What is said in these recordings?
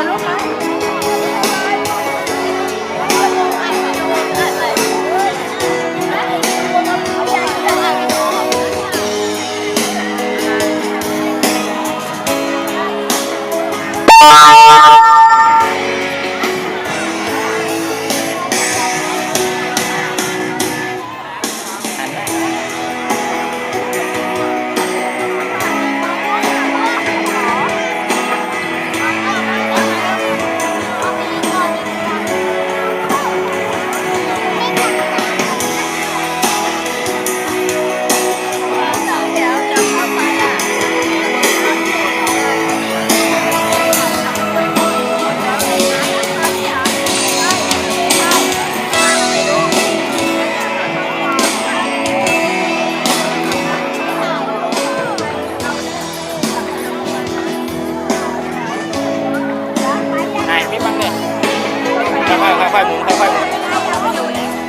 paloma. อยหมุนค่อยๆหมุน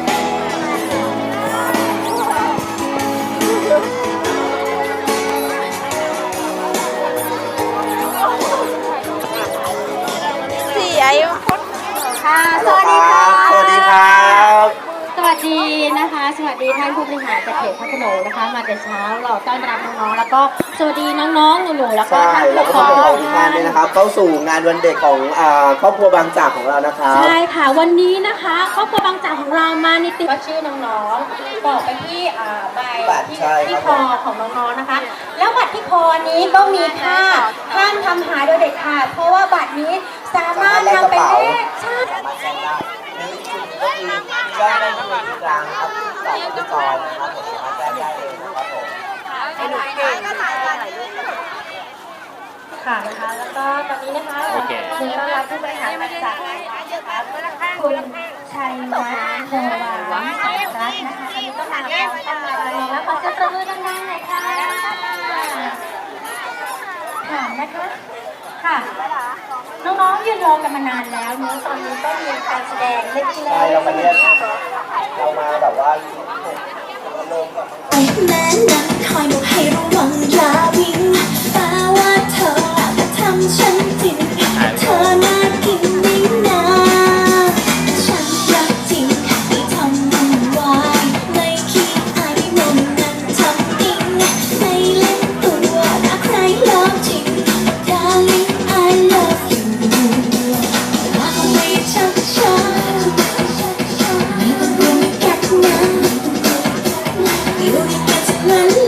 สี่อายุค่ะ สวัสดีท่านผู้บริหารจากเขตพระโขนงนะคะ มาแต่เช้าเราต้อนรับน้องๆแล้วก็สวัสดีน้องๆหนูๆแล้วก็ใช่ท่านแล้วผู้ก็ปกครขอองทุกท่านด้วยนะครับ เข้าสู่งานวันเด็กของอ่าครอบครัวบางจากของเรานะครับ ใช่ค่ะวันนี้นะคะครอบครัวบางจากของเรามาในติดว่าชื่อน้องๆบอกไปที่อ่าใบบัตรที่ใช่ที่ครับคอของน้องๆนะคะ แล้วบัตรที่คอนี้ก็มีค่าห้ามทำหายโดยเด็ดขาดเพราะว่าบัตรนี้างครับที่สองที่ซอยนะครับผมสามารถแจ้งได้เลยนะครับผมค่ะนะคะแล้วก็ตอนนี้นะคะโอเคคุณต้อนรับผู้บริหารบริษัทนะคะคุณชัยวัฒน์โพวาสารัตน์นะคะอันนี้ก็มาพร้อมกันเลยแล้วขอเสียงปรบมือดังๆหน่อยค่ะค่ะนะคะค่ะน้องๆยืนรอกันมานานแล้วเนื้อตอนนี้ก็มีการแสดงเล็กๆใช่เรามา เรามาแบบว่าลมแบแม้นั้นคอยบ ด้